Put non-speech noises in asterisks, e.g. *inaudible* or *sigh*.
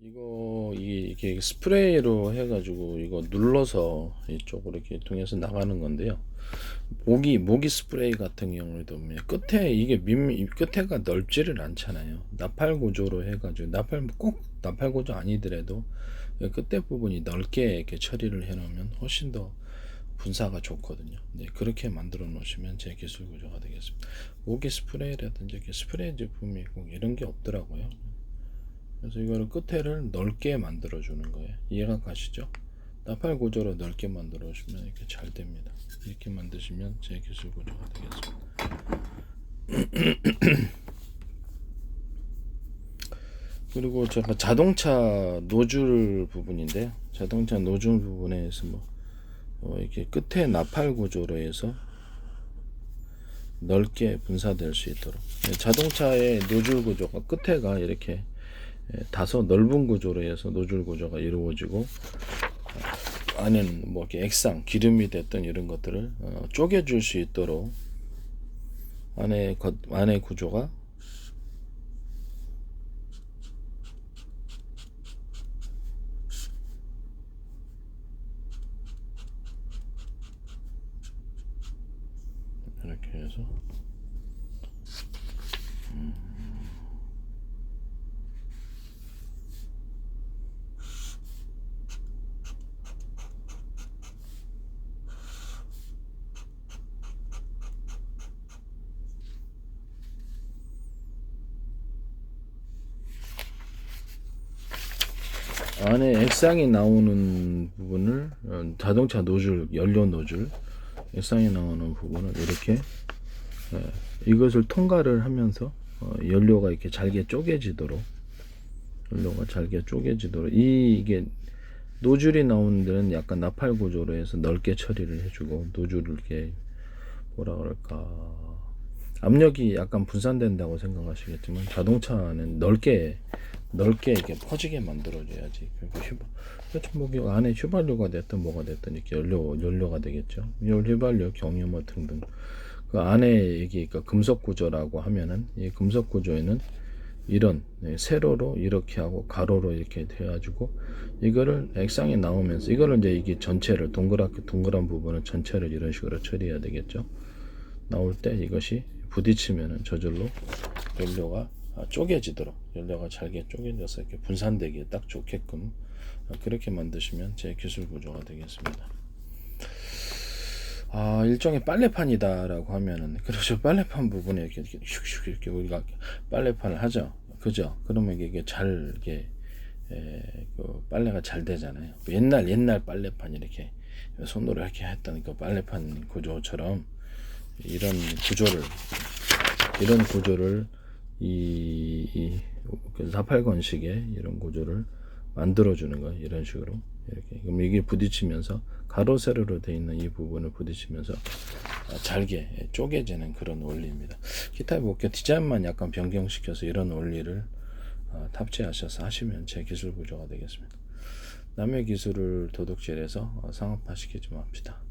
이거 이- 이게 스프레이로 해가지고 이거 눌러서 이쪽으로 이렇게 통해서 나가는 건데요. 모기 모기 스프레이 같은 경우에도 끝에 이게 민이 끝에가 넓지를 않잖아요. 나팔 구조로 해가지고 나팔 꼭 나팔 구조 아니더라도 이 끝에 부분이 넓게 이렇게 처리를 해놓으면 훨씬 더 분사가 좋거든요. 네, 그렇게 만들어 놓으시면 제 기술 구조가 되겠습니다. 모기 스프레이라든지 스프레이 제품이 꼭 이런 게 없더라고요. 그래서 이거를 끝에를 넓게 만들어 주는 거예요. 이해가 가시죠? 나팔 구조로 넓게 만들어 주면 이렇게 잘 됩니다. 이렇게 만드시면 제 기술 구조가 되겠습니다. *clears throat* 그리고 제가 자동차 노즐 부분인데요. 자동차 노즐 부분에서 뭐 어, 이렇게 끝에 나팔 구조로 해서 넓게 분사될 수 있도록 네, 자동차의 노즐 구조가 끝에가 이렇게 예, 다소 넓은 구조로 해서 노즐 구조가 이루어지고 어, 안에는 뭐 이렇게 액상 기름이 됐던 이런 것들을 어, 쪼개줄 수 있도록 안에 것 안에 구조가 이렇게 해서 안에 액상이 나오는 부분을 어, 자동차 노즐 연료 노즐 액상이 나오는 부분을 이렇게 예, 이것을 통과를 하면서 어, 연료가 이렇게 잘게 쪼개지도록 연료가 잘게 쪼개지도록 이 이게 노즐이 나오는 데는 약간 나팔 구조로 해서 넓게 처리를 해주고 노즐을 이렇게 뭐라 그럴까. 압력이 약간 분산된다고 생각하시겠지만 자동차는 넓게 넓게 이렇게 퍼지게 만들어줘야지. 그러니까 휘발, 이거 안에 휘발유가 됐든 뭐가 됐든 이렇게 연료 연료가 되겠죠. 열 휘발유, 경유 뭐 등등. 그 안에 이게 그러니까 금속 구조라고 하면은 이 금속 구조에는 이런 네, 세로로 이렇게 하고 가로로 이렇게 돼가지고 이거를 액상이 나오면서 이거를 이제 이게 전체를 동그랗게 동그란 부분은 전체를 이런 식으로 처리해야 되겠죠. 나올 때 이것이 부딪히면은 저절로 연료가 아, 쪼개지도록 연료가 잘게 쪼개져서 이렇게 분산되기에 딱 좋게끔 아, 그렇게 만드시면 제 기술 구조가 되겠습니다. 아 일종의 빨래판이다라고 하면은 그렇죠. *laughs* 빨래판 부분에 이렇게 이렇게 슉슉 이렇게 우리가 빨래판을 하죠. 그죠? 그러면 이게 잘 이게 에, 그 빨래가 잘 되잖아요. 그 옛날 옛날 빨래판 이렇게 손으로 이렇게 했던 그 빨래판 구조처럼 이런 구조를 이런 구조를 이, 이 사팔건식의 이런 구조를 만들어주는 거예요. 이런 식으로 이렇게 그럼 이게 부딪히면서 가로 세로로 되어 있는 이 부분을 부딪히면서 아, 잘게 쪼개지는 그런 원리입니다. 기타 목표 디자인만 약간 변경시켜서 이런 원리를 어, 탑재하셔서 하시면 제 기술 구조가 되겠습니다. 남의 기술을 도둑질해서 어, 상업화시키지 맙시다.